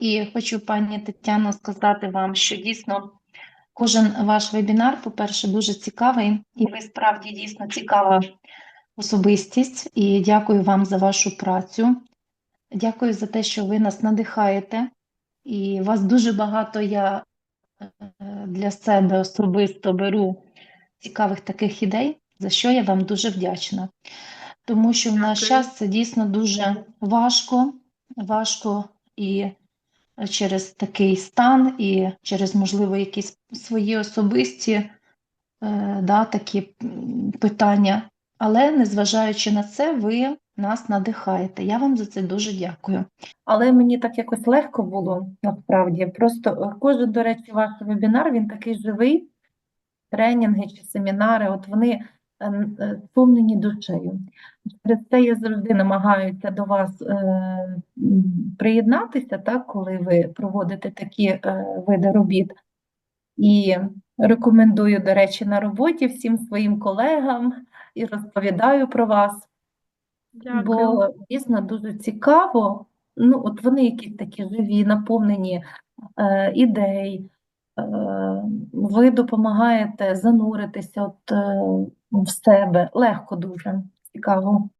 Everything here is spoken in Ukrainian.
І хочу, пані Тетяно, сказати вам, що дійсно кожен ваш вебінар, по-перше, дуже цікавий, і ви справді дійсно цікава особистість. І дякую вам за вашу працю. Дякую за те, що ви нас надихаєте. І вас дуже багато я е, для себе особисто беру цікавих таких ідей, за що я вам дуже вдячна. Тому що в наш час це дійсно дуже важко, важко і через такий стан, і через, можливо, якісь свої особисті е, да, такі питання. Але незважаючи на це, ви нас надихаєте. Я вам за це дуже дякую. Але мені так якось легко було насправді. Просто е, кожен, до речі, ваш вебінар, він такий живий, тренінги чи семінари, от вони е, сповнені душею. Через це я завжди намагаюся до вас приєднатися, так, коли ви проводите такі е, види робіт. І рекомендую, до речі, на роботі всім своїм колегам і розповідаю про вас. Дякую. Бо дійсно дуже цікаво. Ну, от вони якісь такі живі, наповнені е, ідей. Е, ви допомагаєте зануритися от, е, в себе. Легко дуже цікаво.